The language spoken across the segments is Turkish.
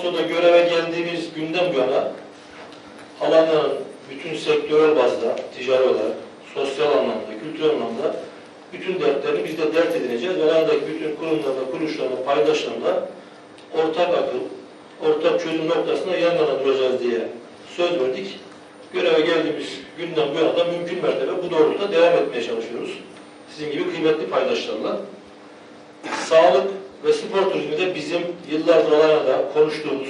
Falso'da göreve geldiğimiz günden bu yana Alanya'nın bütün sektörel bazda, ticari olarak, sosyal anlamda, kültürel anlamda bütün dertlerini biz de dert edineceğiz. Ve Alanya'daki bütün kurumlarla, kuruluşlarla, paydaşlarla ortak akıl, ortak çözüm noktasında yan yana duracağız diye söz verdik. Göreve geldiğimiz günden bu yana da mümkün mertebe bu doğrultuda devam etmeye çalışıyoruz. Sizin gibi kıymetli paydaşlarla. Sağlık ve spor turizmi de bizim yıllardır Alanya'da konuştuğumuz,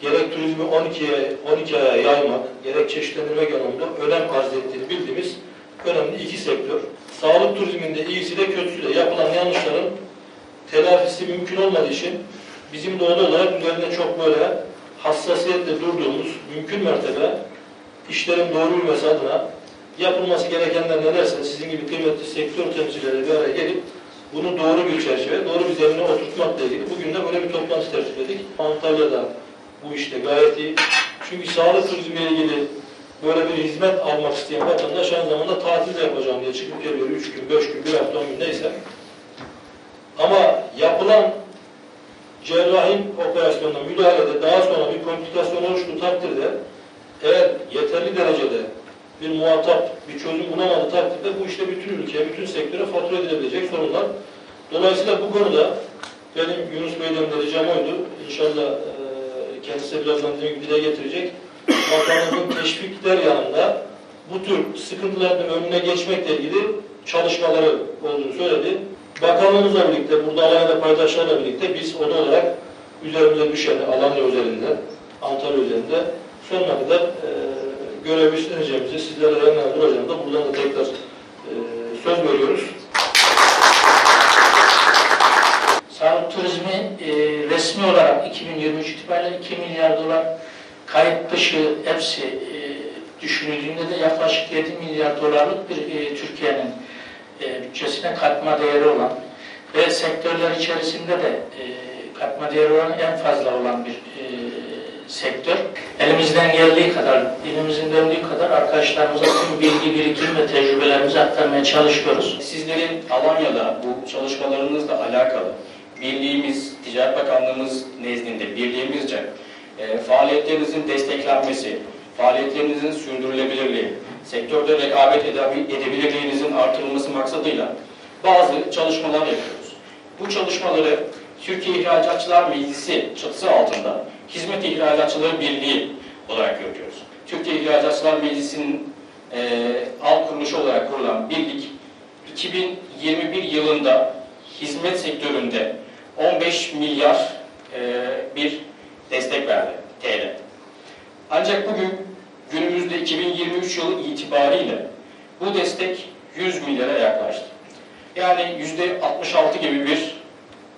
gerek turizmi 12'ye 12 aya yaymak, gerek çeşitlendirmek anlamında önem arz ettiğini bildiğimiz önemli iki sektör. Sağlık turizminde iyisi de kötüsü de yapılan yanlışların telafisi mümkün olmadığı için bizim oda olarak üzerinde çok böyle hassasiyetle durduğumuz, mümkün mertebe işlerin doğru yürümesi adına yapılması gerekenler nelerse sizin gibi kıymetli sektör temsilcileri bir araya gelip bunu doğru bir çerçeve, doğru bir zemine oturtmakla ilgili bugün de böyle bir toplantı tertip ettik. Antalya'da bu işte gayet iyi. Çünkü sağlık turizmiyle ilgili böyle bir hizmet almak isteyen vatandaş aynı zamanda tatil de yapacağım diye çıkıp geliyor. Üç gün, beş gün, bir hafta, on gün neyse. Ama yapılan cerrahi operasyonda müdahalede daha sonra bir komplikasyon oluştuğu takdirde eğer yeterli derecede bir muhatap, bir çözüm bulamadığı takdirde bu işte bütün ülkeye, bütün sektöre fatura edilebilecek sorunlar. Dolayısıyla bu konuda benim Yunus Bey'den de ricam oydu. İnşallah e, kendisi birazdan dile getirecek. Bakanlığın teşvikler yanında bu tür sıkıntıların önüne geçmekle ilgili çalışmaları olduğunu söyledi. Bakanlığımızla birlikte, burada Alanya'da paydaşlarla birlikte biz oda olarak üzerimize düşeni Alanya özelinde, Antalya özelinde sonuna kadar e, görev üstleneceğimizi, yana duracağımızı da buradan da tekrar e, söz veriyoruz. Sağlık turizmi e, resmi olarak 2023 itibariyle 2 milyar dolar kayıt dışı hepsi e, düşünüldüğünde de yaklaşık 7 milyar dolarlık bir e, Türkiye'nin e, bütçesine katma değeri olan ve sektörler içerisinde de e, katma değeri olan en fazla olan bir sektör. Elimizden geldiği kadar, dilimizin döndüğü kadar arkadaşlarımıza tüm bilgi birikim ve tecrübelerimizi aktarmaya çalışıyoruz. Sizlerin Alanya'da bu çalışmalarınızla alakalı birliğimiz, Ticaret Bakanlığımız nezdinde birliğimizce e, faaliyetlerinizin desteklenmesi, faaliyetlerinizin sürdürülebilirliği, sektörde rekabet edebi- edebilirliğinizin artırılması maksadıyla bazı çalışmalar yapıyoruz. Bu çalışmaları Türkiye İhracatçılar Meclisi çatısı altında Hizmet İhracatçıları Birliği olarak yapıyoruz. Türkiye İhracatçılar Meclisi'nin e, alt kuruluşu olarak kurulan birlik 2021 yılında hizmet sektöründe 15 milyar e, bir destek verdi TL. Ancak bugün günümüzde 2023 yılı itibariyle bu destek 100 milyara yaklaştı. Yani yüzde 66 gibi bir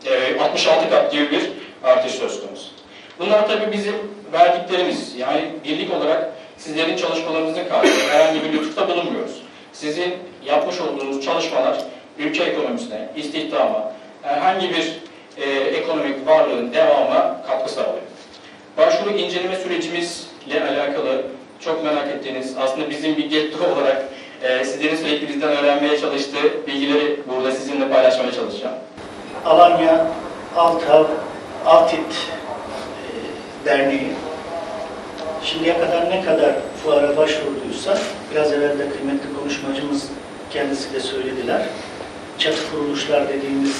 e, 66 kat gibi bir artış söz konusu. Bunlar tabii bizim verdiklerimiz. Yani birlik olarak sizlerin çalışmalarınızın karşılığı herhangi bir lütufta bulunmuyoruz. Sizin yapmış olduğunuz çalışmalar ülke ekonomisine, istihdama, herhangi bir e, ekonomik varlığın devamına katkı sağlıyor. Başvuru inceleme sürecimizle alakalı çok merak ettiğiniz, aslında bizim bir getto olarak e, sizlerin sürekli bizden öğrenmeye çalıştığı bilgileri burada sizinle paylaşmaya çalışacağım. Alanya Altav Altit Derneği şimdiye kadar ne kadar fuara başvurduysa biraz evvel de kıymetli konuşmacımız kendisi de söylediler. Çatı kuruluşlar dediğimiz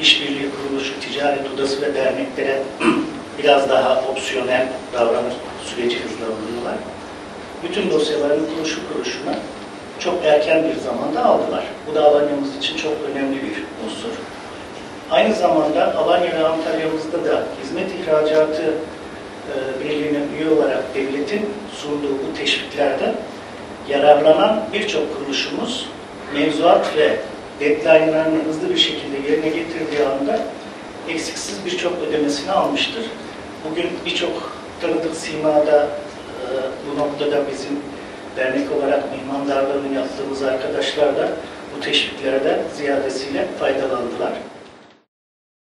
işbirliği kuruluşu, ticaret odası ve derneklere biraz daha opsiyonel davranır, süreci hızlandırıyorlar. Bütün dosyaların kuruluşu kuruluşuna çok erken bir zamanda aldılar. Bu da Alanya'mız için çok önemli bir unsur. Aynı zamanda Alanya ve Antalya'mızda da hizmet ihracatı e, birliğine üye olarak devletin sunduğu bu teşviklerde yararlanan birçok kuruluşumuz mevzuat ve deadline'larını hızlı bir şekilde yerine getirdiği anda eksiksiz birçok ödemesini almıştır. Bugün birçok tanıdık simada e, bu noktada bizim dernek olarak mihmandarlığını yaptığımız arkadaşlar da bu teşviklerden ziyadesiyle faydalandılar.